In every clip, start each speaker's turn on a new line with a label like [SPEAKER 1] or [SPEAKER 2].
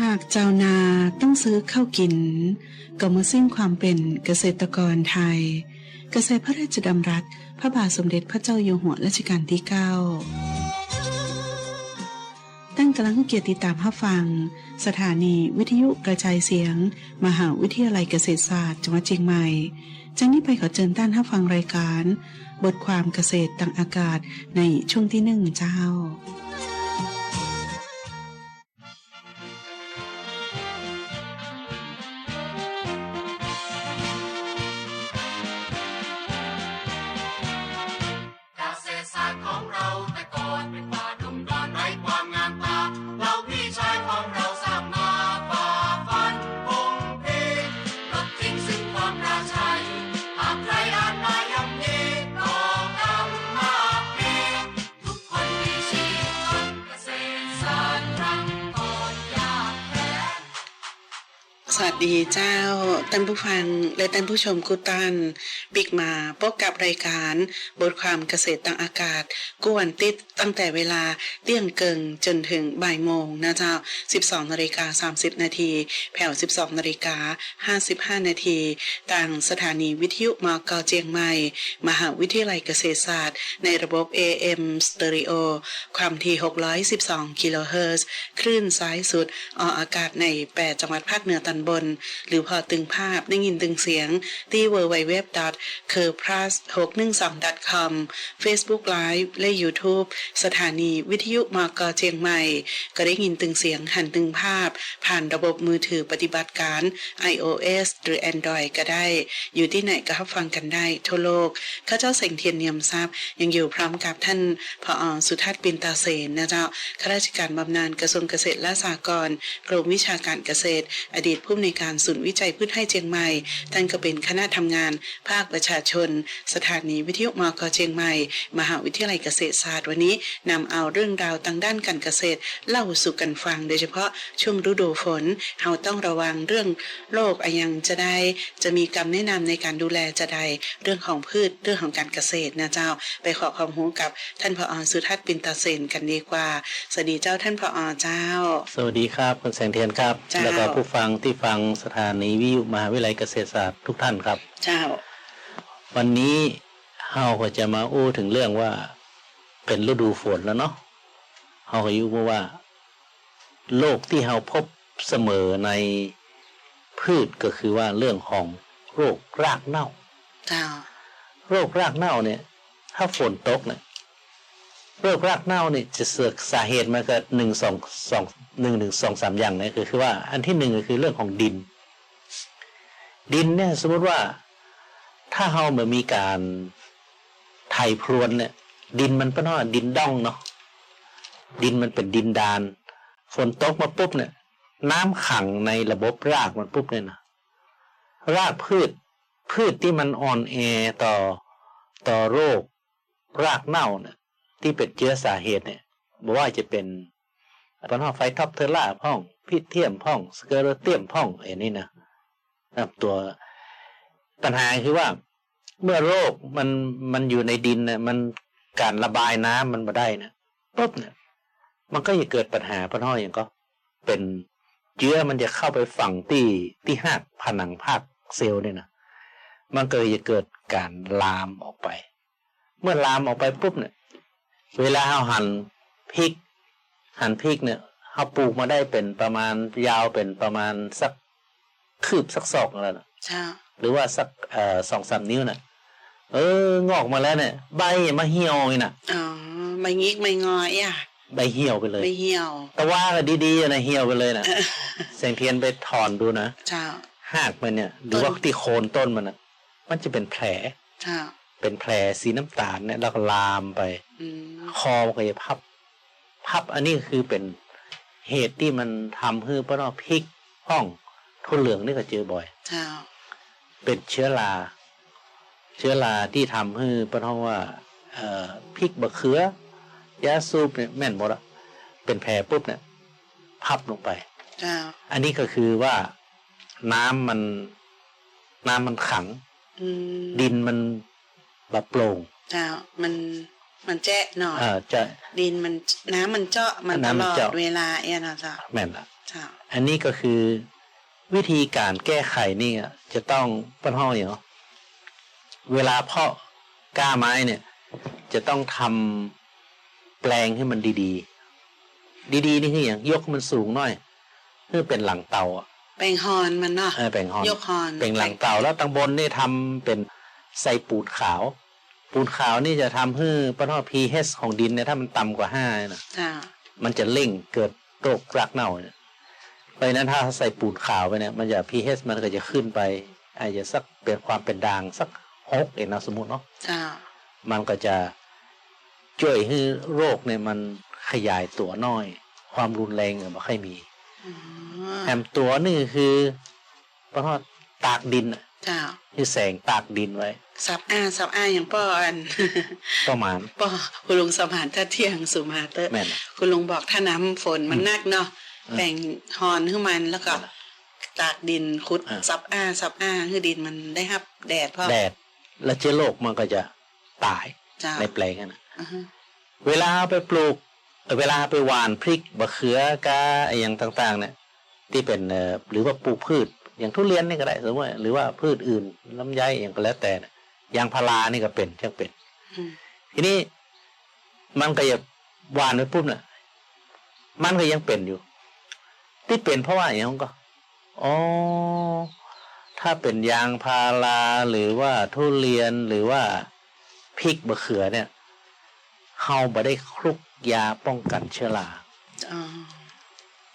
[SPEAKER 1] หากเจ้านาต้องซื้อข้าวกิน ก็มาสิ้นความเป็นเกษตรกรไทย เกษตรพระราชดำรัส พระบาทสมเด็จพระเจ้าอยู่หัวรัชกาลที่9ตั้งกำลังเกียรติตามรับฟัง สถานีวิทยุกระจายเสียง มหาวิทยาลัยเกษตรศาสตร์จังหวัดเชียงใหม่จากนี้ไปขอเชิญท่านรับฟังรายการ บทความเกษตรต่างอากาศในช่วงที่หนึ่งเจ้า
[SPEAKER 2] ดีเจ้า
[SPEAKER 1] ท่านผู้ฟังและท่านผู้ชมกุตัน บิ๊กมาพบกับรายการบทความเกษตรต่างอากาศกวนติดตั้งแต่เวลาเที่ยงเกิงจนถึงบ่ายโมงนะเจ้า 12นาฬิกา30 นาที แผ่ว 12นาฬิกา55 นาทีต่างสถานีวิทยุมกเจียงใหม่ มหาวิทยาลัยเกษตรศาสตร์ ในระบบ AM Stereo ความถี่ 612 กิโลเฮิรตซ์คลื่นซ้ายสุด ออกอากาศใน 8 จังหวัดภาคเหนือตอนบน หรือพอตึงภาพได้ยินตึงเสียงที่ www c u r p l u s 612 com Facebook Live และ YouTube สถานีวิทยุมกเชียงใหม่ ก็ได้ยินตึงเสียงหันตึงภาพ ผ่านระบบมือถือปฏิบัติการ iOS หรือ Android ก็ได้ อยู่ที่ไหนก็รับฟังกันได้ ทั่วโลก ข้าเจ้าเสงเทียนเนียมทรัพย์ ยังอยู่พร้อมกับท่านผอสุทัศน์ปินตาเสนนะเจ้าข้าราชการบำนาญกระทรวงเกษตรและสหกรณ์กรมวิชาการเกษตร อดีตผู้อำนวยการศูนย์วิจัยพืชให้เชียงใหม่ ท่านก็เป็นคณะทำงานภาคประชาชน สถานีวิทยุมกเชียงใหม่ มหาวิทยาลัยเกษตรศาสตร์วันนี้นำเอาเรื่องราวทางด้านการเกษตรเล่าสู่กันฟัง โดยเฉพาะช่วงฤดูฝนเราต้องระวังเรื่องโรคอะยังจะได้ จะมีคำแนะนำในการดูแลจะได้เรื่องของพืชเรื่องของการเกษตรนะเจ้า ไปขอความรู้กับท่านผอสุทัศน์ปินตาเสนกันดีกว่าสวัสดีเจ้าท่านผอเจ้า
[SPEAKER 3] สวัสดีครับคุณแสงเทียนครับ
[SPEAKER 1] เจ้า
[SPEAKER 3] แล้วก็ผู้ฟังที่ฟังสถานีวิทยุมหาวิทยาลัยเกษตรศาสตร์ทุกท่านครับ
[SPEAKER 1] เจ้า
[SPEAKER 3] วันนี้เฮาก็จะมาอู้ถึงเรื่องว่า เป็นฤดูฝนแล้วเนาะเฮาก็อยู่มาว่า โรคที่เฮาพบเสมอในพืชก็คือว่าเรื่องของโรครากเน่า
[SPEAKER 1] เจ้า
[SPEAKER 3] โรครากเน่าเนี่ย ถ้าฝนตกเนี่ยโรครากเน่าเนี่ยจะเสือกสาเหตุมาก็หนึ่งสองสองหนึ่งหนึ่งสองสามอย่างเนี่ยก็คือว่า อันที่หนึ่งก็คือเรื่องของดิน ดินเนี่ย สมมติว่า ถ้าเราเหมือนมีการไถพรวนเนี่ย ดินมันเป็นว่าดินด่องเนาะดินมันเป็นดินดาน ฝนตกมาปุ๊บเนี่ย น้ำขังในระบบรากมันปุ๊บเนี่ยนะรากพืช พืชที่มันอ่อนแอต่อต่อโรค รากเน่าเนี่ย ที่เป็นเชื้อสาเหตุเนี่ยบอกว่าจะเป็นปัญหาไฟท็อปเทอร่าพ่องพิเทียมพ่องสเกโรเตียมพ่องไอ้นี่นะตับตัว ปัญหาคือว่า เมื่อโรคมันมันอยู่ในดินเนี่ยมันการระบายน้ำมันมาได้นะปุ๊บเนี่ยมันก็จะเกิดปัญหาปัญหาอย่างก็ เป็นเชื้อมันจะเข้าไปฝังที่ที่หักผนังภาคเซลล์เนี่ยนะมันก็จะเกิดการลามออกไป เมื่อลามออกไปปุ๊บเนี่ย เวลาเราหั่นพริก หั่นพริกเนี่ยเราปลูกมาได้เป็นประมาณยาวเป็นประมาณสักคืบสักศอกแล้วนะ
[SPEAKER 1] เจ้า
[SPEAKER 3] หรือว่าสักเอ่อสองสามนิ้วน่ะ เอองอกมาแล้วเนี่ย ใบมาเหี่ยวนี่นะ
[SPEAKER 1] อ๋อไม่งิกไม่งอยอะ
[SPEAKER 3] ใบเหี่ยวไปเลย
[SPEAKER 1] ไม่เหี่ยว
[SPEAKER 3] แต่ว่าก็ดีๆอะนะเหี่ยวไปเลยนะแสงเทียนไปถอนดูนะ
[SPEAKER 1] เจ้า
[SPEAKER 3] หากมันเนี่ยหรือว่าที่โคนต้นมันนะมันจะเป็นแผล
[SPEAKER 1] เจ้า
[SPEAKER 3] เป็นแผลสีน้ำตาลเนี่ยแล้วก็ลามไป
[SPEAKER 1] อืม
[SPEAKER 3] คอมันก็จะพับ พับอันนี้คือเป็นเหตุที่มันทำให้เพราะว่าพริกห้องทุนเหลืองนี่ก็เจอบ่อย
[SPEAKER 1] เจ้า
[SPEAKER 3] เป็นเชื้อราเชื้อราที่ทำให้เพราะว่าเอ่อพริกบะเขือยาสูบเนี่ยแม่นหมดละเป็นแผลปุ๊บเนี่ย พับลงไป
[SPEAKER 1] เจ้า
[SPEAKER 3] อันนี้ก็คือว่าน้ำมันน้ำมันขัง
[SPEAKER 1] อืม
[SPEAKER 3] ดินมันแบบโปร่ง
[SPEAKER 1] เจ้ามันมันแจ๊ะหน่อย
[SPEAKER 3] เอ่อจะ
[SPEAKER 1] ดินมันน้ำมันเจาะมันต
[SPEAKER 3] น้ำมั
[SPEAKER 1] ล
[SPEAKER 3] น
[SPEAKER 1] อด
[SPEAKER 3] เจาะ
[SPEAKER 1] เวลาเอ้ยนะเจ้า
[SPEAKER 3] แม่นละ
[SPEAKER 1] เจ้า
[SPEAKER 3] อันนี้ก็คือ วิธีการแก้ไขนี่จะต้องปั้นห้องอย่างเนาะเวลาเพาะกล้าไม้เนี่ย จะต้องทำแปลงให้มันดี ๆ ดีๆนี่คืออย่างยกมันสูงหน่อยเพื่อเป็นหลังเตาอะ
[SPEAKER 1] แปลงฮอนมันเนาะ
[SPEAKER 3] เออแปลงหอน
[SPEAKER 1] ยกฮอน
[SPEAKER 3] เป็นหลังเตาแล้วตังบนนี่ทำเป็นใส่ปูดขาว ปูดขาวนี่จะทำให้ปั้นห้อง pH ของดินเนี่ยถ้ามันต่ำกว่าห้านะ
[SPEAKER 1] เจ้า
[SPEAKER 3] มันจะเร่งเกิดโรครากเน่าเนี่ยเพ ราะฉะนั้นถ้าใส่ปูนขาวไปเนี่ยมันจะ pH มันก็จะขึ้นไปอาจจะสักเปลี่ยนความเป็นด่างสักหกเองนะสมมติเนาะ
[SPEAKER 1] เจ้า
[SPEAKER 3] มันก็จะช่วยให้โรคเนี่ยมันขยายตัวน้อย ความรุนแรงเนี่ยไม่ค่อยมี
[SPEAKER 1] อ๋อ
[SPEAKER 3] แถมตัวนี่คือเพราะว่าตากดินอะ
[SPEAKER 1] เจ้า
[SPEAKER 3] คือแสงตากดินไว้
[SPEAKER 1] สับอ้าสับอ้าอย่างป้ออัน
[SPEAKER 3] ประมาณ
[SPEAKER 1] ป้อคุณลุงสมานท่าเที่ยงสุมาเตอร์
[SPEAKER 3] แม่นอะ
[SPEAKER 1] คุณลุงบอกถ้าน้ำฝนมัน
[SPEAKER 3] อืม
[SPEAKER 1] นักเนาะ
[SPEAKER 3] อืม
[SPEAKER 1] แบ่งฮอนขึ้นมันแล้วก็
[SPEAKER 3] นั่นน่ะ
[SPEAKER 1] ตากดินคุด
[SPEAKER 3] อ่า
[SPEAKER 1] ซับอ้าซับอ้าคือดินมันได้รับ แดดพ่อ
[SPEAKER 3] แดด แล้วเชื้อโรคมันก็จะตาย
[SPEAKER 1] เจ้า
[SPEAKER 3] ในแปลงนั่นนะ
[SPEAKER 1] อือฮึ
[SPEAKER 3] เวลาเอาไปปลูกเอ่อเวลาไปหว่านพริกบะเขือกาไออย่างต่างๆ เนี่ย ที่เป็นเอ่อหรือว่าปลูกพืช อย่างทุเรียนนี่ก็ได้สมมติว่าหรือว่าพืชอื่นลำไยอย่างก็แล้วแต่เนี่ยยางพารานี่ก็เป็นช่างเป็น
[SPEAKER 1] อืม
[SPEAKER 3] ทีนี้มันก็จะหว่านไปปุ๊บเนี่ยมันก็ยังเป็นอยู่ ที่เป็นเพราะว่าอย่างนั้นก็อ๋อถ้าเป็นยางพาราหรือว่าทุเรียนหรือว่าพริกบะเขือเนี่ยเฮาบ่ได้คลุกยาป้องกันเชื้อรา
[SPEAKER 1] อ๋อ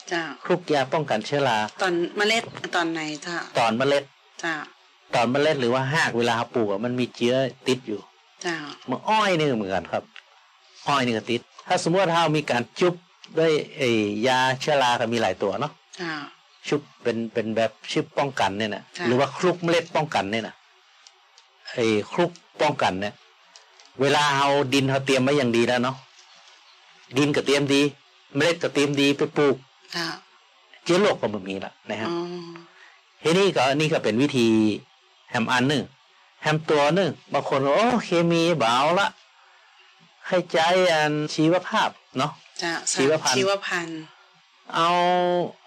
[SPEAKER 1] เจ้า
[SPEAKER 3] คลุกยาป้องกันเชื้อรา
[SPEAKER 1] ตอนเมล็ดตอนไหนเจ้า
[SPEAKER 3] ตอนเมล็ด
[SPEAKER 1] เจ้า
[SPEAKER 3] ตอนเมล็ดหรือว่าหากเวลาปลูกอะมันมีเชื้อติดอยู่
[SPEAKER 1] เจ้า
[SPEAKER 3] เหมันอ้อยนี่ก็เหมือนกันครับ อ้อยนี่ก็ติด ถ้าสมมติว่าถ้ามีการจุบ ด้วยไอ้ยาเชื้อราก็มีหลายตัวเนาะ
[SPEAKER 1] เจ้า
[SPEAKER 3] ชุบเป็นเป็นแบบชิบป้องกันเนี่ยนะ
[SPEAKER 1] ค่ะ
[SPEAKER 3] หรือว่าคลุกเมล็ดป้องกันเนี่ยนะไอ้คลุกป้องกันเนี่ย เวลาเอาดินเขาเตรียมไว้อย่างดีแล้วเนาะดินก็เตรียมดี เมล็ดก็เตรียมดีไปปลูก
[SPEAKER 1] เจ้า
[SPEAKER 3] เชื้อโรคก็ไม่มีละนะครับ
[SPEAKER 1] อ๋อ
[SPEAKER 3] ทีนี้ก็นี่ก็เป็นวิธีแฮมอันหนึ่งแฮมตัวหนึ่งบางคนก็โอ้เคมีเบาละให้ใจอันชีวภาพเนาะ
[SPEAKER 1] เจ้า
[SPEAKER 3] ชีวพันธุ์
[SPEAKER 1] ชีวพันธุ์
[SPEAKER 3] เอา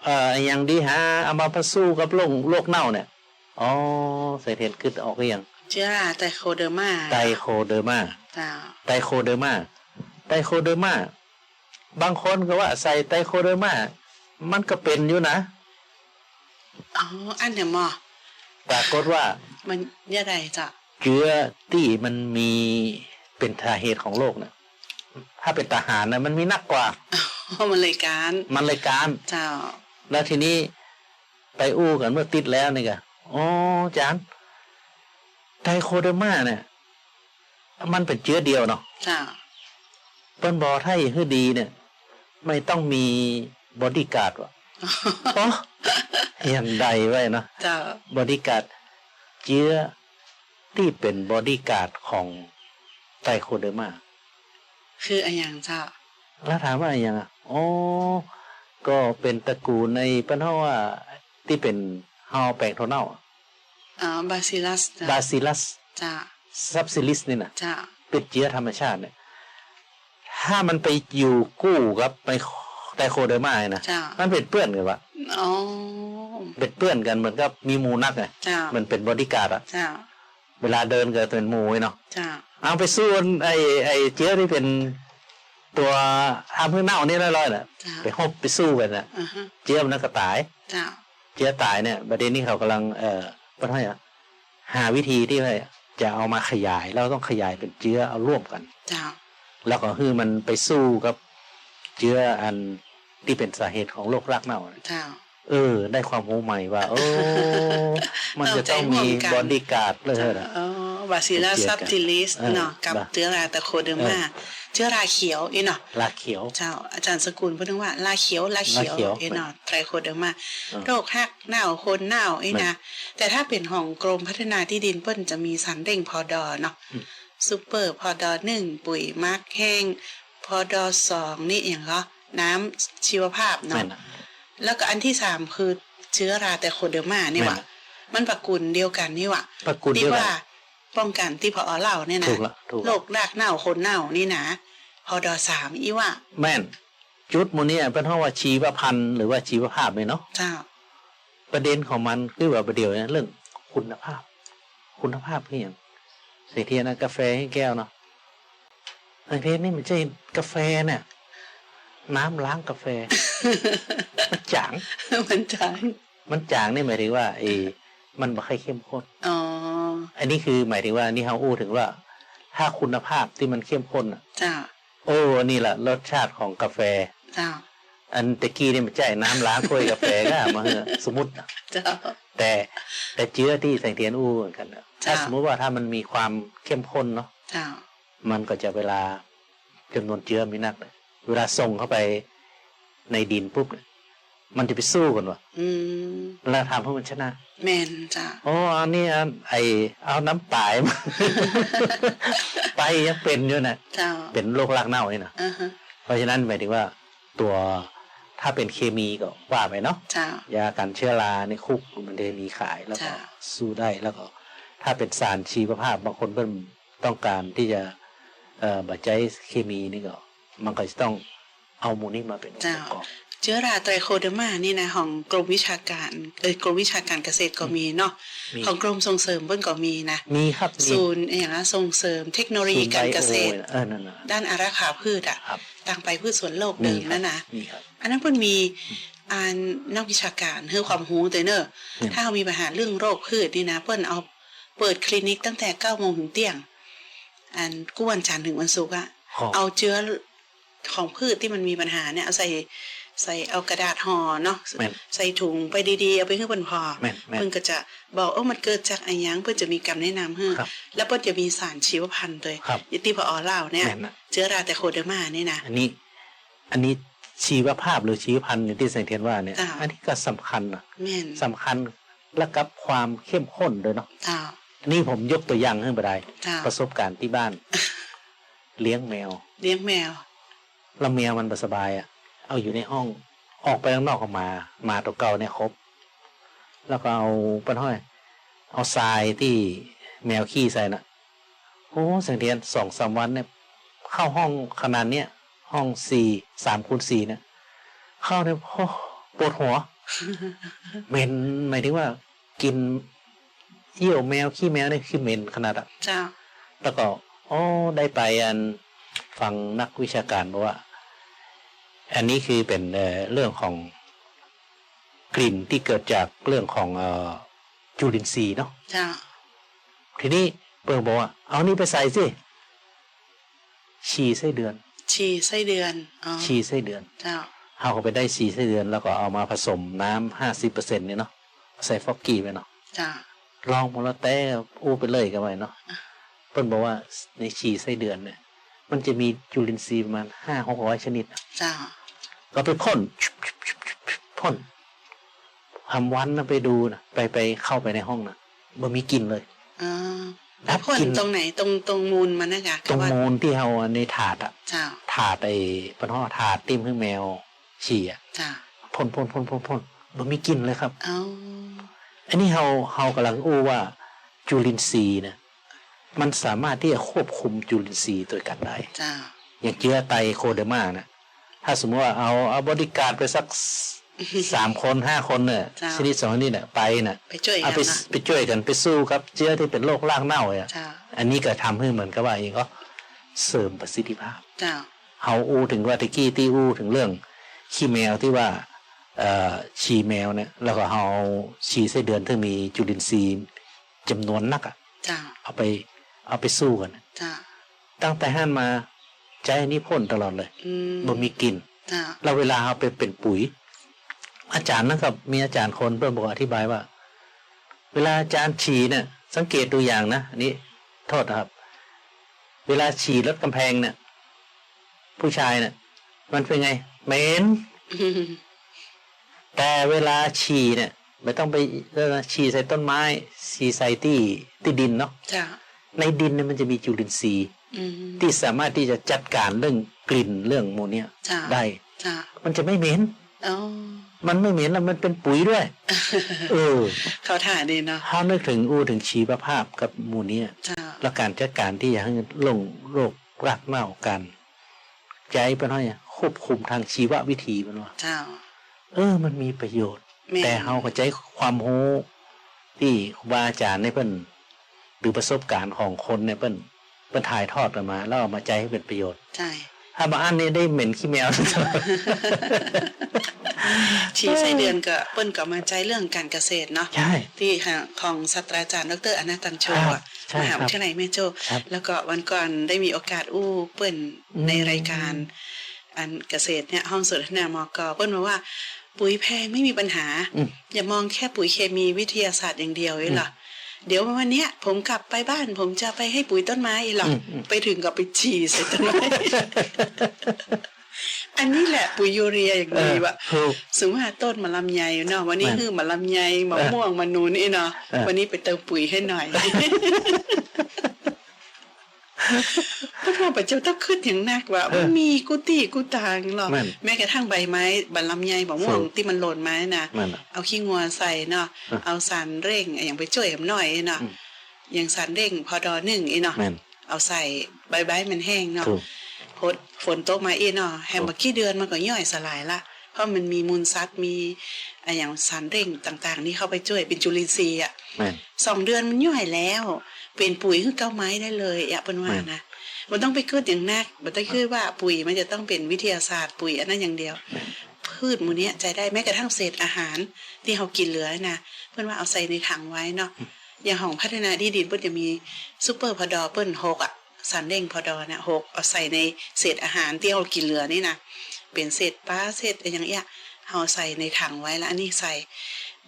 [SPEAKER 3] เอ่ออย่างดีฮะเอามาผสู้กับโรคโรคเน่าเนี่ยอ๋อใส่เทนขึ้นออกหรือยัง
[SPEAKER 1] เชื้อราไตโคเดอร์มา
[SPEAKER 3] ไตโคเดอร์มา
[SPEAKER 1] เจ้า
[SPEAKER 3] ไตโคเดอร์มาไตโคเดอร์มาบางคนก็ว่าใส่ไตโคเดอร์มามันก็เป็นอยู่นะ
[SPEAKER 1] อ๋ออันเดียวหมอ
[SPEAKER 3] ปรากฏว่า
[SPEAKER 1] มันยะใดเจ้า
[SPEAKER 3] เชื้อที่มันมีเป็นสาเหตุของโรคเนี่ย ถ้าเป็นทหารนะมันมีนักกว่า
[SPEAKER 1] เพราะมันเลยการ
[SPEAKER 3] มันเลยการ
[SPEAKER 1] เจ้า
[SPEAKER 3] แล้วทีนี้ไปอู้กันเมื่อติดแล้วนี่ก็อ๋ออาจารย์ไทโคเดอร์มาเนี่ย มันเป็นเชื้อเดียวเนาะ
[SPEAKER 1] เจ้า
[SPEAKER 3] เปิ้นบอไทยคือดีเนี่ย ไม่ต้องมีบอดี้การ์ดวะอ๋ออย่างใดไว้เนาะ
[SPEAKER 1] เจ้า
[SPEAKER 3] บอดี้การ์ดเชื้อที่เป็นบอดี้การ์ดของไตโคเดอร์มา
[SPEAKER 1] คืออะไรอย่างเจ้า
[SPEAKER 3] แล้วถามว่าอย่างอะอ๋อก็เป็นตระกูลในปัญหาว่าที่เป็นฮาวแปลงโทเน่า
[SPEAKER 1] อ๋อบาซิลัส
[SPEAKER 3] บาซิลัส
[SPEAKER 1] เจ้า
[SPEAKER 3] ซับซิลิสนี่นะ
[SPEAKER 1] เจ้า
[SPEAKER 3] เป็นเชื้อธรรมชาติเนี่ย ถ้ามันไปอยู่กู้กับไมโครไตโคเดอร์มาเนี่ยนะ
[SPEAKER 1] เจ้า
[SPEAKER 3] มันเป็นเปื้อนกันวะ
[SPEAKER 1] อ๋อ
[SPEAKER 3] เป็นเปื้อนกันเหมือนกับมีหมูนักไง
[SPEAKER 1] เจ้า
[SPEAKER 3] มันเป็นบอดี้การ์ดอะ
[SPEAKER 1] เจ้า
[SPEAKER 3] เวลาเดินก็เป็นหมูไว้เนาะ
[SPEAKER 1] เจ้า
[SPEAKER 3] เอาไปสู้ไอ้ไอ้เชื้อที่เป็นตัวทำให้เน่านี่ลอยๆน่ะ
[SPEAKER 1] เจ้า
[SPEAKER 3] ไปฮบไปสู้กันน่ะ
[SPEAKER 1] อ่าฮะ
[SPEAKER 3] เชื้อมันก็ตาย
[SPEAKER 1] เจ้า
[SPEAKER 3] เชื้อตายเนี่ยประเด็นนี้เขากำลังเอ่อปัญหาอะหาวิธีที่ว่าจะเอามาขยายเราต้องขยายเป็นเชื้อเอาร่วมกัน
[SPEAKER 1] เจ้า
[SPEAKER 3] แล้วก็คือมันไปสู้กับเชื้ออันที่เป็นสาเหตุของโรครากเน่า เนี่ย
[SPEAKER 1] เจ้า
[SPEAKER 3] เออ ได้ความรู้ใหม่ว่าโอ้มันจะต้องมี
[SPEAKER 1] เอาใจร่วมกัน
[SPEAKER 3] บอดี้การ์ดเลยนะ
[SPEAKER 1] อ๋อบาซิลัส
[SPEAKER 3] เกี่ยวกั
[SPEAKER 1] ซั
[SPEAKER 3] น
[SPEAKER 1] บติลิส
[SPEAKER 3] เออ
[SPEAKER 1] เนาะกับ
[SPEAKER 3] บ้า
[SPEAKER 1] เชื้อราไตโคเดอร์มาเชื้อราเขียวอีเนาะ
[SPEAKER 3] ลาเขียว
[SPEAKER 1] เจ้าอาจารย์สกุลพูดถึงว่าลาเขียวลาเขียว
[SPEAKER 3] ลาเขียว
[SPEAKER 1] เอเนาะไตรโคเดอร์มา
[SPEAKER 3] เออ
[SPEAKER 1] โรคหักเน่าคนเน่าไอ้นะแต่ถ้าเป็นของกรมพัฒนาที่ดินเปิ้นจะมีสันเร่งพอดอเนาะ
[SPEAKER 3] อืม
[SPEAKER 1] ซูเปอร์พอดอหนึ่งปุ๋ยมาร์กแห้งพอดอสองนี่อย่างก็น้ำชีวภาพ
[SPEAKER 3] แม่
[SPEAKER 1] เนาะ
[SPEAKER 3] นอะ
[SPEAKER 1] แล้วก็อันที่สามคือเชื้อราไตโคเดอร์มานี่
[SPEAKER 3] แม่น
[SPEAKER 1] ว่ะ
[SPEAKER 3] อะ
[SPEAKER 1] มันประกุลเดียวกันนี่ว่ะ
[SPEAKER 3] ตระกูล
[SPEAKER 1] ที่
[SPEAKER 3] เดียวกั
[SPEAKER 1] ว่านป้องกันที่พอเล่าเนี่ยนะ
[SPEAKER 3] ถูกละถูก
[SPEAKER 1] โร
[SPEAKER 3] ละ
[SPEAKER 1] ครากเน่าคนเน่านี่นะพอดอสามอีว่ะ
[SPEAKER 3] แม่น จุดหมูเนี่ยเป็นห้องว่าชีวพันธุ์หรือว่าชีวภาพเลยเนาะ
[SPEAKER 1] เจ้า
[SPEAKER 3] ประเด็นของมันคือว่าประเดี๋ยวเนี่ยเรื่องคุณภาพ คุณภาพคืออย่างเสียเทียนะกาแฟให้แก้วเนาะไอ้เทนนี่มันใช่กาแฟเนี่ย น้ำล้างกาแฟ มันจาง
[SPEAKER 1] มันจาง
[SPEAKER 3] มันจางนี่หมายถึงว่าไอ้มันไม่ค่อยเข้มข้น
[SPEAKER 1] อ๋อ
[SPEAKER 3] อันนี้คือหมายถึงว่านี่เขาอู้ถึงว่า ถ้าคุณภาพที่มันเข้มข้นอะ
[SPEAKER 1] เจ้า
[SPEAKER 3] โอ้นี่แหละรสชาติของกาแฟ
[SPEAKER 1] เจ้า
[SPEAKER 3] อันตะกี้นี่มันใช่น้ำล้างถ้วยกาแฟก็เอามาเหอะสมมตินะ
[SPEAKER 1] เจ้า
[SPEAKER 3] แต่แต่เจือที่แสงเทียนอู้เหมือนกันนะถ้า
[SPEAKER 1] จ้ะ
[SPEAKER 3] สมมติว่าถ้ามันมีความเข้มข้นเนาะ
[SPEAKER 1] เจ้า
[SPEAKER 3] มันก็จะเวลาจำนวนเจือมีนักเลย เวลาส่งเข้าไปในดินปุ๊บเนี่ยมันจะไปสู้กันวะ
[SPEAKER 1] อืม
[SPEAKER 3] แล้วทำให้มันชนะ
[SPEAKER 1] แมนจ้า
[SPEAKER 3] โอ้อันนี้อันไอเอาน้ำตายมาไปยังเป็นอยู่นะ
[SPEAKER 1] เจ้า
[SPEAKER 3] เป็นโรครากเน่านี่นะ
[SPEAKER 1] อ่าฮะ
[SPEAKER 3] เพราะฉะนั้นหมายถึงว่าตัวถ้าเป็นเคมีก็ว่าไปเนาะ
[SPEAKER 1] เจ้ายา
[SPEAKER 3] กันเชื้อราในคุกมันจะมีขายแล้วก็
[SPEAKER 1] จ้ะ
[SPEAKER 3] สู้ได้แล้วก็ ถ้าเป็นสารชีวภาพบางคนเพิ่มต้องการที่จะเอ่อบัจจัยเคมีนี่ก็ มันก็จะต้องเอาหมูนี่มาเป็นองค์ประกอบ
[SPEAKER 1] เชื้อราไตรโคเดอร์มานี่นะของกรมวิชาการเออกรมวิชาการเกษตรก็มีเนาะ
[SPEAKER 3] มี
[SPEAKER 1] ของกรมส่งเสริมเพิ่นก็มีนะ
[SPEAKER 3] มีครับมี
[SPEAKER 1] ศูนย์อย่างนะส่งเสริมเทคโนโลยี
[SPEAKER 3] ศูนย์
[SPEAKER 1] การ
[SPEAKER 3] ไบ
[SPEAKER 1] เก
[SPEAKER 3] โอ
[SPEAKER 1] ษตร
[SPEAKER 3] เออนั่นน่ะ
[SPEAKER 1] ด้านอาราขาพืชอะ
[SPEAKER 3] ครับ
[SPEAKER 1] ต่างไปพืชสวนโลก
[SPEAKER 3] มี
[SPEAKER 1] เดิม
[SPEAKER 3] ครับ
[SPEAKER 1] นั่นนะ
[SPEAKER 3] มีครับ
[SPEAKER 1] อันนั้นเพิ่นมีอ่านนักวิชาการเพื่อความรู้ตัวเนอะ
[SPEAKER 3] อืม
[SPEAKER 1] ถ้าเรามีปัญหาเรื่องโรคพืชนี่นะเพิ่นเอาเปิดคลินิกตั้งแต่เก้าโมงถึงเที่ยง อันกู้วันจันทร์ถึงวันศุกร์อะ
[SPEAKER 3] ขอ
[SPEAKER 1] เอาเชื้อ ของพืชที่มันมีปัญหาเนี่ยเอาใส่ใส่เอากระดาษห่อเนาะ
[SPEAKER 3] แม่น
[SPEAKER 1] ใส่ถุงไปดีๆ เอาไปให้เพิ่นพอ
[SPEAKER 3] แม่นแม่น
[SPEAKER 1] เพิ่นก็จะบอกเออมันเกิดจากอะไรหยังเพิ่นจะมีกำแนะนำให้
[SPEAKER 3] ครับ
[SPEAKER 1] แล้วเพิ่นจะมีสารชีวพันธุ์ด้วย
[SPEAKER 3] ครับ
[SPEAKER 1] ยติพอเล่าเนี่ย
[SPEAKER 3] แม่นนะ
[SPEAKER 1] เชื้อราแต่โคเดอร์มานี่นะ
[SPEAKER 3] อันนี้ อันนี้ชีวภาพหรือชีวพันธุ์อย่างที่แสงเทียนว่าเนี่ย
[SPEAKER 1] จ้ะ
[SPEAKER 3] อันนี้ก็สำคัญนะ
[SPEAKER 1] แม่น
[SPEAKER 3] สำคัญและกับความเข้มข้นด้วยเนาะ
[SPEAKER 1] เจ้า
[SPEAKER 3] อันนี้ผมยกตัวอย่างให้ไปได้
[SPEAKER 1] เจ้า
[SPEAKER 3] ประสบการณ์ที่บ้าน เลี้ยงแมว
[SPEAKER 1] เลี้ยงแมว
[SPEAKER 3] แล้วแมวมันบ่สบายอะ เอาอยู่ในห้อง ออกไปข้างนอกก็มา มาตัวเก่าเนี่ยครบ แล้วก็เอาปันห้อย เอาทรายที่แมวขี้ใส่น่ะ โอ้สังเทียนสองสามวันเนี่ย เข้าห้องขนาดเนี้ยห้องสี่สามคูณสี่เนี่ยเข้าเนี่ยโอ้ปวดหัวเหม็นหมายถึงว่ากินเยี่ยวแมวขี้แมวเนี่ยคือเหม็นขนาดอะ
[SPEAKER 1] เจ้า
[SPEAKER 3] แล้วก็อ๋อได้ไปอัน ฟังนักวิชาการบอกว่า อันนี้คือเป็นเอ่อเรื่องของกลิ่นที่เกิดจากเรื่องของเอ่อจุลินทรีย์เนาะ
[SPEAKER 1] เจ้า
[SPEAKER 3] ทีนี้เปิงบอกว่า เอานี่ไปใส่สิฉี่ไส้เดือน
[SPEAKER 1] ชีไส้เดือนอ๋อ
[SPEAKER 3] ฉี่ไส้เดือน
[SPEAKER 1] เจ้า
[SPEAKER 3] เอาเข้าไปได้ฉี่ไส้เดือน แล้วก็เอามาผสมน้ำห้าสิบเปอร์เซ็นต์เนี่ยเนาะใส่ฟอกกี้ไปเนาะ
[SPEAKER 1] เจ้า
[SPEAKER 3] ลองหมดแล้วแต่อู้ไปเลยกันไปเนาะเปิ้นบอกว่าในฉี่ไส้เดือนเนี่ย มันจะมีจุลินทรีย์ประมาณห้าหกร้อยชนิด
[SPEAKER 1] เจ้า
[SPEAKER 3] ก็ไปพ่นพ่นทำวันนะไปดูนะไปไปเข้าไปในห้องนะมันมีกลิ่นเลย
[SPEAKER 1] อ๋อ
[SPEAKER 3] ดั
[SPEAKER 1] แล้ว
[SPEAKER 3] บ
[SPEAKER 1] พ่น
[SPEAKER 3] กลิ่น
[SPEAKER 1] ตรงไหนตรงตรงมูลมันนะจ๊ะ
[SPEAKER 3] ตรง
[SPEAKER 1] ว่า
[SPEAKER 3] มูลที่เอาในถาดอะ
[SPEAKER 1] เจ้า
[SPEAKER 3] ถาดไอ้ปนห่อถาดติ้มให้แมวฉี่อะ
[SPEAKER 1] เจ้า
[SPEAKER 3] พ่นพ่นพ่นพ่นพ่นมันมีกลิ่นเลยครับ
[SPEAKER 1] เอา
[SPEAKER 3] อันนี้เฮาเฮากำลังอู้ว่าจุลินทรีย์นะ มันสามารถที่จะควบคุมจุลินทรีย์ตัวกันได้
[SPEAKER 1] เจ้า
[SPEAKER 3] อย่างเชื้อไตโคเดอร์มานะถ้าสมมติว่าเอาเอาบริการไปสักสามคนห้าคนเนี่ย
[SPEAKER 1] จ้ะ
[SPEAKER 3] ชนิดสองชนิดเนี่ยไปน่ะ
[SPEAKER 1] ไปช่วย
[SPEAKER 3] เอา
[SPEAKER 1] กัน
[SPEAKER 3] ไป
[SPEAKER 1] นะ
[SPEAKER 3] ไปช่วยกันไปสู้กับเชื้อที่เป็นโรครากเน่าอะ
[SPEAKER 1] เจ้า
[SPEAKER 3] อันนี้ก็ทำให้เหมือนกับว่าเองก็เสริมประสิทธิภาพ
[SPEAKER 1] เจ้า
[SPEAKER 3] เฮาอู้ถึงว่าตะกี้ที่อู้ถึงเรื่องขี้แมวที่ว่าเอ่อฉี่แมวเนี่ยแล้วก็เฮาเอาฉี่ไส้เดือนที่มีจุลินทรีย์จำนวนนักอะ
[SPEAKER 1] เจ้า
[SPEAKER 3] เอาไป เอาไปสู้กัน
[SPEAKER 1] เจ้า
[SPEAKER 3] ตั้งแต่ห้านมาใจอันนี้พ่นตลอดเลย
[SPEAKER 1] อืม
[SPEAKER 3] บ่มีกลิ่น
[SPEAKER 1] เจ้า
[SPEAKER 3] เราเวลาเอาไปเป็นปุ๋ย อาจารย์นะครับมีอาจารย์คนเพื่อนบอกอธิบายว่า เวลาอาจารย์ฉี่เนี่ย สังเกตตัวอย่างนะอันนี้โทษนะครับ เวลาฉี่รถกำแพงเนี่ยผู้ชายเนี่ยมันเป็นไงเหม็น
[SPEAKER 1] อืม
[SPEAKER 3] แต่เวลาฉี่เนี่ยไม่ต้องไปเรียกว่าฉี่ใส่ต้นไม้ฉี่ใส่ที่ที่ดินเนาะ
[SPEAKER 1] เจ้า
[SPEAKER 3] ในดินเนี่ยมันจะมีจุลินทรีย์
[SPEAKER 1] อืม
[SPEAKER 3] ที่สามารถที่จะจัดการเรื่องกลิ่นเรื่องโมเนีย
[SPEAKER 1] เจ้า
[SPEAKER 3] ได้
[SPEAKER 1] เจ้า
[SPEAKER 3] มันจะไม่เหม็น
[SPEAKER 1] เอ้า
[SPEAKER 3] มันไม่เหม็นแล้วมันเป็นปุ๋ยด้วย เออ
[SPEAKER 1] เขาถ่ายดีเนาะ
[SPEAKER 3] ถ้านึกถึงอู้ถึงชีวภาพกับหมูเนี้ย
[SPEAKER 1] เจ้า
[SPEAKER 3] และการจัดการที่อยากให้ลงโรครากเน่ากัน ใจเป็นห้อยคควบคุมทางชีววิธีมันว่า
[SPEAKER 1] เจ้า
[SPEAKER 3] เออ มันมีประโยชน์
[SPEAKER 1] แม่น
[SPEAKER 3] แต่เฮาก็ใจความรู้ที่ครูบาอาจารย์ในเพิ่น หรือประสบการณ์ของคนเนี่ยเพิ่นเพิ่นถ่ายทอดกันมา แล้วเอามาใจให้เป็นประโยชน์
[SPEAKER 1] ใช่
[SPEAKER 3] ถ้ามาอ่านนี่ได้เหม็นขี้แมว
[SPEAKER 1] ชีไส้เดือนก็เปิ้นก็มาใจเรื่องการเกษตรเนาะ
[SPEAKER 3] ใช่
[SPEAKER 1] ที่ของศาสตราจารย์ดรอนันตันโช
[SPEAKER 3] ครับ
[SPEAKER 1] อะ
[SPEAKER 3] ใช่
[SPEAKER 1] มหา
[SPEAKER 3] ครับ
[SPEAKER 1] วิทยาลัยแม่โจ้
[SPEAKER 3] ครับ
[SPEAKER 1] แล้วก็วันก่อนได้มีโอกาสอู้เปิ้น
[SPEAKER 3] อืม
[SPEAKER 1] ในรายการ อันเกษตรเนี่ยห้องสนทนามกเปิ้นมาว่า ปุ๋ยแพงไม่มีปัญหา
[SPEAKER 3] อืม
[SPEAKER 1] อย่ามองแค่ปุ๋ยเคมีวิทยาศาสตร์อย่างเดียวเองเหรอ เดี๋ยววันเนี้ย ผมกลับไปบ้าน ผมจะไปให้ปุ๋ยต้นไม้หรอก
[SPEAKER 3] อืมอืม
[SPEAKER 1] ไปถึงกับไปฉี่ใส่ต้นไม้อันนี้แหละปุ๋ยยูเรียอย่าง
[SPEAKER 3] เอ
[SPEAKER 1] ดี
[SPEAKER 3] อ
[SPEAKER 1] วะ
[SPEAKER 3] ถูก
[SPEAKER 1] สูงหาต้นมะลำไยเนาะวันนี้
[SPEAKER 3] แม่น
[SPEAKER 1] คือมะลำไยมะ
[SPEAKER 3] เออ
[SPEAKER 1] ม่วงมะนูนนี่เนาะ
[SPEAKER 3] เออ
[SPEAKER 1] วันนี้ไปเติมปุ๋ยให้หน่อยเพราะว่าปัจจุบันต้องขึ้นอย่างนักว่ามันมีกุฏิกุตางหรอก
[SPEAKER 3] แม่น
[SPEAKER 1] แม้กระทั่งใบไม้บะลำไยมะม่วง
[SPEAKER 3] ถูก
[SPEAKER 1] ที่มันหล่นไม้นะ
[SPEAKER 3] มันน่ะ
[SPEAKER 1] เอาขี้งัวใส่เนาะ
[SPEAKER 3] เออ
[SPEAKER 1] เอาสารเร่งอย่างไปช่วยหน่อยเนาะ
[SPEAKER 3] อืม
[SPEAKER 1] อย่างสารเร่งพอดอหนึ่งอีเนาะ
[SPEAKER 3] แม่น
[SPEAKER 1] เอาใส่ใบใบมันแห้งเนาะ
[SPEAKER 3] ถูก
[SPEAKER 1] พดฝนตกมาอีเนาะแฮมบักกี้เดือนมันก็ย่อยสลายละเพราะมันมีมูลซัดมีอะไรอย่างสารเร่งต่าง ๆ นี่เข้าไปช่วยเป็นจุลินทรีย์อะ
[SPEAKER 3] แม่น
[SPEAKER 1] สองเดือนมันย่อยแล้ว เป็นปุ๋ยคือเก้าไม้ได้เลยอย่าเป็นว่า
[SPEAKER 3] นะ
[SPEAKER 1] มันต้องไปคิดอย่างนักมันต้องคิดว่าปุ๋ยมันจะต้องเป็นวิทยาศาสตร์ปุ๋ยอันนั้นอย่างเดียว พืชมูเนี้ยใจได้แม้กระทั่งเศษอาหารที่เขากินเหลือนะเพื่อนว่าเอาใส่ในถังไว้เนาะอย่างของพัฒนาที่ดินเพื่อนจะมีซูเปอร์พอดอเปิ้ลหกอะสารเด้งพอดอนะหกเอาใส่ในเศษอาหารที่เรากินเหลือนี่นะเป็นเศษปลาเศษอะไรอย่างเงี้ยเอาใส่ในถังไว้แล้วอันนี้ใส่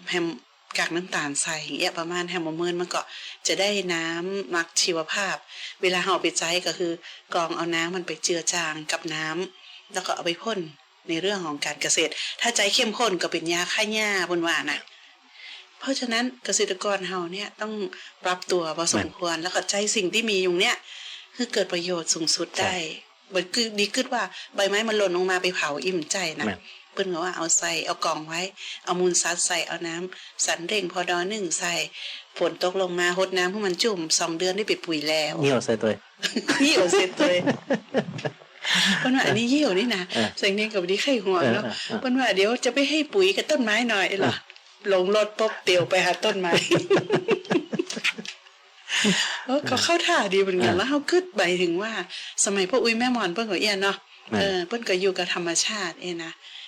[SPEAKER 1] แฮม กากน้ำตาลใส่อย่างเงี้ยประมาณแฮมโมเมินมันก็จะได้น้ำมักชีวภาพ เวลาเราเอาไปใจก็คือกรองเอาน้ำมันไปเจือจางกับน้ำแล้วก็เอาไปพ่นในเรื่องของการเกษตร ถ้าใจเข้มข้นก็เป็นยาฆ่าหญ้าบนว่านะเพราะฉะนั้นเกษตรกรเฮาเนี่ยต้องปรับตัวพอสมควรแล้วก็ใจสิ่งที่มีอยู่เนี่ยคือเกิดประโยชน์สูงสุดได้เหมือนคือดีขึ้นว่าใบไม้มันหล่นลงมาไปเผาอิ่มใจนะ
[SPEAKER 3] แม่น
[SPEAKER 1] เปิ้นก็ว่าเอาใส่เอากล่องไว้ เอามูลซัดใส่เอาน้ำสันเร่งพอดอหนึ่งใส่ฝนตกลงมาหดน้ำให้มันจุ่มสองเดือนได้ไปปุ๋ยแล้ว
[SPEAKER 3] เหี่ยวใส่ตัว
[SPEAKER 1] เหี่ยวเสร็จเลยเปิ้นว่าอันนี้เหี่ยวนี่นะ
[SPEAKER 3] เออ
[SPEAKER 1] ใส่เนี่ยกับดีไข่หัวเนาะ
[SPEAKER 3] เออเออเออ
[SPEAKER 1] เปิ้นว่าเดี๋ยวจะไปให้ปุ๋ยกับต้นไม้หน่อยเหรอลงรถปุ๊บเตียวไปหาต้นไม้เออเขาเข้าท่าดีเหมือนกันแล้วเขาคิดไปถึงว่า สมัยพ่ออุ้ยแม่หมอนเปิ้นก็เอียนเนาะ
[SPEAKER 3] แม่น
[SPEAKER 1] เออเปิ้นก็อยู่กับธรรมชาติเองนะเอ่อ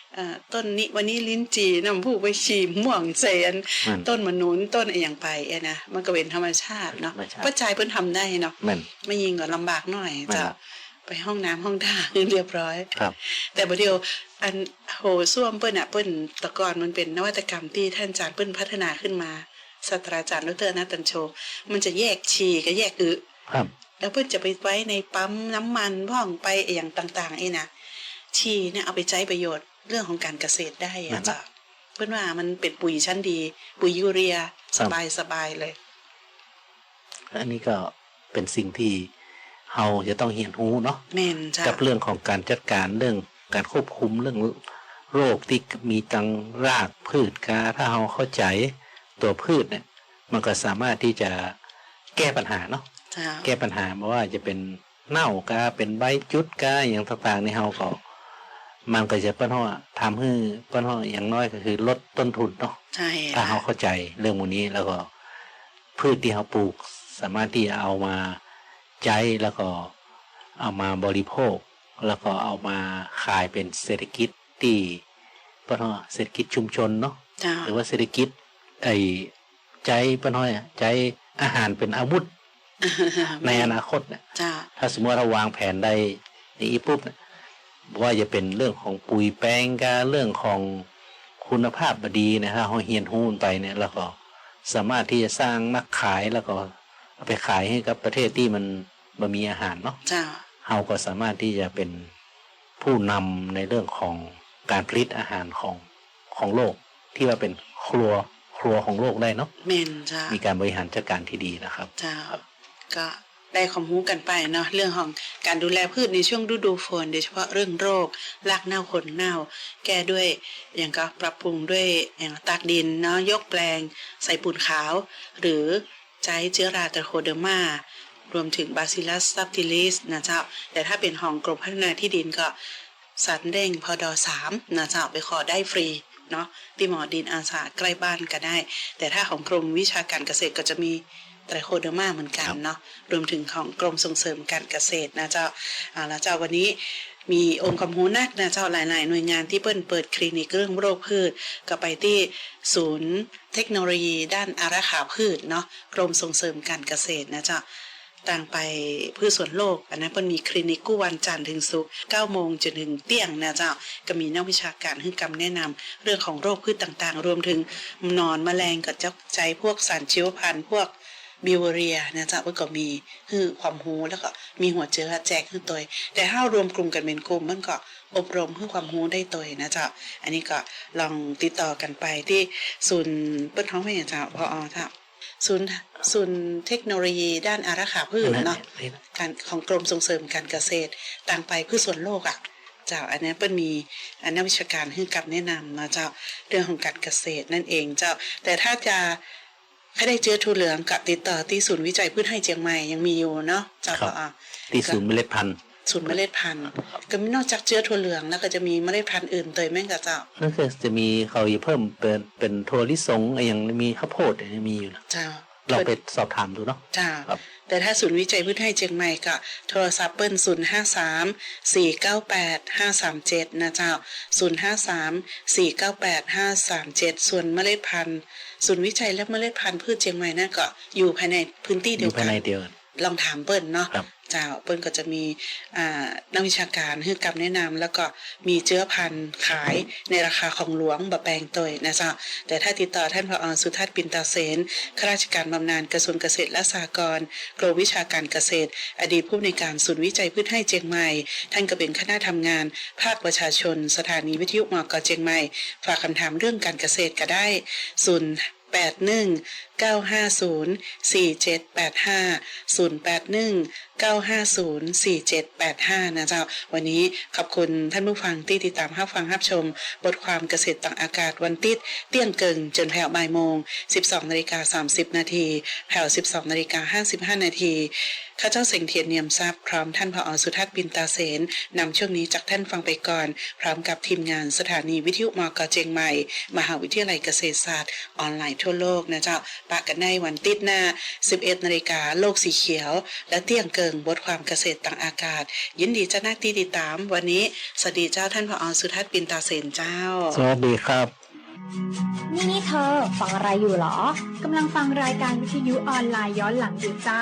[SPEAKER 1] ต้นนี้วันนี้ลิ้นจีน้ำผู้ไปฉีมม่วงเสน
[SPEAKER 3] แม่น
[SPEAKER 1] ต้นมะนุนต้นอะไรอย่างไปเองนะมันก็เป็นธรรมชาติเนาะ
[SPEAKER 3] ธรรมชาติ
[SPEAKER 1] ป้าจายเปิ้นทำได้เนาะ
[SPEAKER 3] แม่น
[SPEAKER 1] ไม่ยิงก็ลำบากหน่อย
[SPEAKER 3] แม่น
[SPEAKER 1] จะไปห้องน้ำห้องท่าเรียบร้อย
[SPEAKER 3] ครับ
[SPEAKER 1] แต่ประเดี๋ยวอันโหส้วมเปิ้นอะเปิ้นแตะกอนมันเป็นนวัตกรรมที่ท่านอาจารย์เปิ้นพัฒนาขึ้นมาศาสตราจารย์ดรอนัตตันโช มันจะแยกฉี่กับแยกอึ
[SPEAKER 3] ครับ
[SPEAKER 1] แล้วเพื่อนจะไปไว้ในปั๊มน้ำมันพ่องไปอย่างต่างๆไอ้นะชีเนี่ยเอาไปใช้ประโยชน์ เรื่องของการเกษตรได้
[SPEAKER 3] นั่
[SPEAKER 1] อะ
[SPEAKER 3] น
[SPEAKER 1] จ้ะเพื่อนว่ามันเป็นปุ๋ยชั้นดี ปุ๋ยยูเรีย
[SPEAKER 3] ค
[SPEAKER 1] ส
[SPEAKER 3] รับ
[SPEAKER 1] บายสบายๆเลย
[SPEAKER 3] อันนี้ก็เป็นสิ่งที่เฮาจะต้องเรียนรู้เนาะ
[SPEAKER 1] แม่นจ้ะ
[SPEAKER 3] กับเรื่องของการจัดการเรื่องการควบคุมเรื่องโรคที่มีตังรากพืชกาถ้าเราเข้าใจตัวพืชเนี่ย มันก็สามารถที่จะแก้ปัญหาเนาะ
[SPEAKER 1] จ้ะ
[SPEAKER 3] แก้ปัญหาไม่ว่าจะเป็นเน่ากาเป็นใบจุดกาอย่างต่างๆในเฮาก็ มันก็จะเปิ้นว่าทำให้เปิ้นว่าอย่างน้อยก็คือลดต้นทุนเนาะ
[SPEAKER 1] ใช่
[SPEAKER 3] ถ้าเขาเข้าใจเรื่องพวกนี้แล้วก็พืชที่เขาปลูกสามารถที่จะเอามาใช้แล้วก็เอามาบริโภค แล้วก็เอามาขายเป็นเศรษฐกิจที่ปะน้อยเศรษฐกิจชุมชนเนาะ
[SPEAKER 1] จ้ะ
[SPEAKER 3] หรือว่าเศรษฐกิจไอ้ใจปะน้อยอะใจอาหารเป็นอาวุธในอนาคตเนี่ย
[SPEAKER 1] จ้ะ
[SPEAKER 3] ถ้าสมมติเราวางแผนได้นี้ปุ๊บเนี่ย ว่าจะเป็นเรื่องของปุ๋ยแปลงกาเรื่องของคุณภาพบดีนะฮะเราเฮียนหูนไปเนี่ยแล้วก็สามารถที่จะสร้างนักขายแล้วก็เอาไปขายให้กับประเทศที่มันบ่มีอาหารเนาะ
[SPEAKER 1] จ้ะ
[SPEAKER 3] เราก็สามารถที่จะเป็นผู้นำในเรื่องของการผลิตอาหารของของโลก ที่ว่าเป็นครัวครัวของโลกได้เนาะ
[SPEAKER 1] แม่นจ้ะ
[SPEAKER 3] มีการบริหารจัดการที่ดีนะครับ
[SPEAKER 1] จ้าก็ ได้ความรู้กันไปเนาะเรื่องของการดูแลพืชในช่วงฤดูฝนโดยเฉพาะเรื่องโรครากเน่าขนเน่า แก้ด้วยอย่างก็ปรับปรุงด้วยอย่างตากดินเนาะยกแปลง ใส่ปูนขาว หรือใช้เชื้อราตะโคเดอร์มารวมถึงบาซิลัสซับติลิสนะเจ้า แต่ถ้าเป็นของกรมพัฒนาที่ดินก็สันเด้งพอดอสามนะเจ้าไปขอได้ฟรีเนาะที่หมอดินอาสาใกล้บ้านก็ได้ แต่ถ้าของกรมวิชาการเกษตรก็จะมี ไตรโคเดอร์มาเหมือนกันเนาะรวมถึงของกรมส่งเสริมการเกษตรนะเจ้าอ่าแล้วเจ้าวันนี้มีองค์ความรู้นักนะเจ้าหลาย ๆ หน่วยงานที่เปิ้นเปิดคลินิกเรื่องโรคพืช ก็ไปที่ศูนย์เทคโนโลยีด้านอาราขาพืชเนาะกรมส่งเสริมการเกษตรนะเจ้าต่างไปพืชสวนโลก อันนั้นเพิ่นมีคลินิกกู้วันจันทร์ถึงศุกร์9โมงจนถึงเที่ยงนะเจ้าก็มีนักวิชาการให้คำแนะนำเรื่องของโรคพืชต่าง ๆ รวมถึงหนอนแมลงกับเจ้าใจพวกสารชีวพันธุ์พวก บิวเรียนะเจ้าเพิ่นก็มีคือความรู้แล้วก็มีหัวเจือแจกคือตัวแต่ถ้ารวมกลุ่มกันเป็นกลุ่มมันก็อบรมเพื่อความรู้ได้ตัวนะเจ้า อันนี้ก็ลองติดต่อกันไปที่ศูนย์เปิ้นท้องเป็นอย่างเจ้าพอเจ้าศูนย์ศูนย์เทคโนโลยีด้านอาราขาพืชเนาะการของกรมส่งเสริมการเกษตรต่างไปเพื่อส่วนโลกอะเจ้าอันนี้เปิ้นมีอันนักวิชาการให้กับแนะนำนะเจ้าเรื่องของการเกษตรนั่นเองเจ้า แต่ถ้าจะ ให้ได้เจอทูเหลืองกับติดต่อที่ศูนย์วิจัยพืชให้เจียงใหม่ยังมีอยู่เนาะเจ้า
[SPEAKER 3] ครับ
[SPEAKER 1] ก็อะ
[SPEAKER 3] ที่ศูนย์เมล็ดพันธุ์
[SPEAKER 1] ศูนย์เมล็ดพันธุ์ก็มีนอกจากเจือถั่วเหลืองแล้วก็จะมีเมล็ดพันธุ์อื่นเตยแม่งกับเจ้า
[SPEAKER 3] นั่นคือจะมีเขาจะเพิ่มเป็นเป็นถั่วลิสงอะไรอย่างมีข้าวโพดอะไรมีอยู่นะ
[SPEAKER 1] เจ้า
[SPEAKER 3] เราไปสอบถามดูเนาะ
[SPEAKER 1] จ้า
[SPEAKER 3] ครับ
[SPEAKER 1] แต่ถ้าศูนย์วิจัยพืชให้เชียงใหม่ก็โทรศัพท์เปิ้ลศูนย์ห้าสามสี่เก้าแปดห้าสามเจ็ดนะเจ้าศูนย์ห้าสามสี่เก้าแปดห้าสามเจ็ดส่วนเมล็ดพันธุ์ศูนย์วิจัยและเมล็ดพันธุ์พืชเชียงใหม่นั่นก็อยู่ภายในพื้นที่
[SPEAKER 3] อ
[SPEAKER 1] เดียว
[SPEAKER 3] ยู่ภา
[SPEAKER 1] กั
[SPEAKER 3] ย
[SPEAKER 1] น
[SPEAKER 3] ในเดียวกัน
[SPEAKER 1] ลองถามเปิ้ลเนาะ
[SPEAKER 3] ครับ
[SPEAKER 1] เจ้าเปิ้ลก็จะมีนักวิชาการให้คำแนะนำแล้วก็มีเชื้อพันธุ์ขายในราคาของหลวงบะแปลงตัวนะเจ้าแต่ถ้าติดต่อท่านผอสุทัศน์ปินตาเสนข้าราชการบำนาญกระทรวงเกษตรและสหกรณ์กรมวิชาการเกษตร อดีตผู้อำนการศูนย์วิจัยพืชให้เจียงใหม่ ท่านก็เป็นคณะทำงาน ภาคประชาชน สถานีวิทยุมกเจียงใหม่ ฝากคำถามเรื่องการเกษตรก็ได้ศูนย์แปดหนึ่งเก้าห้าศูนย์สี่เจ็ดแปดห้าศูนย์แปดหนึ่ง9504785 นะเจ้า วันนี้ขอบคุณท่านผู้ฟังที่ติดตามรับฟังรับชม บทความเกษตรต่างอากาศวันติด เตี้ยงเกิงจนแผ่วบ่ายโมง 12นาฬิกา30 นาทีแผ่ว12นาฬิกา55 นาทีข้าเจ้าเสียงเทียนเนียมทรัพย์พร้อมท่านผอสุทัศน์ปินตาเสนนำช่วงนี้จากท่านฟังไปก่อน พร้อมกับทีมงานสถานีวิทยุมกเจียงใหม่ มหาวิทยาลัยเกษตรศาสตร์ออนไลน์ทั่วโลกนะเจ้าปะกันในวันติดหน้า 11นาฬิกาโลกสีเขียว และเตี้ยงเกิงบทความเกษตรต่างอากาศ ยินดีเจ้าหน้าที่ติดตาม วันนี้สวัสดีเจ้าท่านผอสุทัศน์ปินตาเสนเจ้า
[SPEAKER 3] สวัสดีครับ
[SPEAKER 4] นี่นี่เธอฟังอะไรอยู่เหรอ
[SPEAKER 5] กำลังฟังรายการวิทยุออนไลน์ย้อนหลังอยู่จ้า